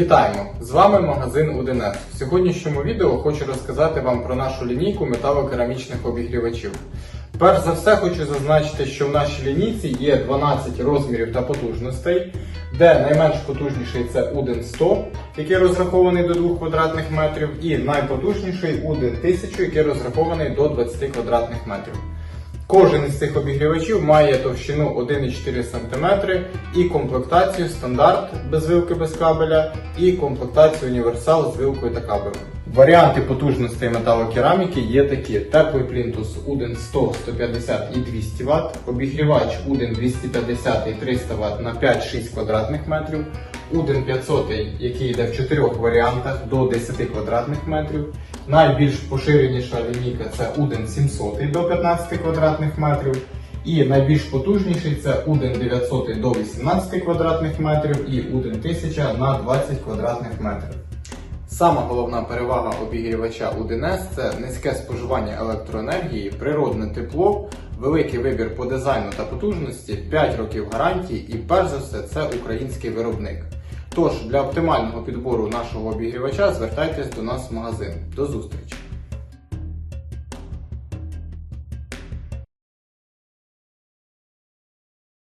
Вітаємо! З вами магазин Уденет. В сьогоднішньому відео хочу розказати вам про нашу лінійку металокерамічних обігрівачів. Перш за все хочу зазначити, що в нашій лінійці є 12 розмірів та потужностей, де найменш потужніший це Уден 100, який розрахований до 2 квадратних метрів, і найпотужніший Уден 1000, який розрахований до 20 квадратних метрів. Кожен із цих обігрівачів має товщину 1,4 см і комплектацію стандарт без вилки без кабеля і комплектацію універсал з вилкою та кабелем. Варіанти потужностей металокераміки є такі: теплий плінтус Уден 100, 150 і 200 Вт, обігрівач Уден 250 і 300 Вт на 5-6 квадратних метрів, Уден 500, який йде в чотирьох варіантах до 10 квадратних метрів. Найбільш поширеніша лінійка це Уден 700 до 15 квадратних метрів. І найбільш потужніший це Уден 900 до 18 квадратних метрів і Уден 1000 на 20 квадратних метрів. Сама головна перевага обігрівача UDNS – це низьке споживання електроенергії, природне тепло, великий вибір по дизайну та потужності, 5 років гарантії і перш за все це український виробник. Тож для оптимального підбору нашого обігрівача звертайтесь до нас в магазин. До зустрічі!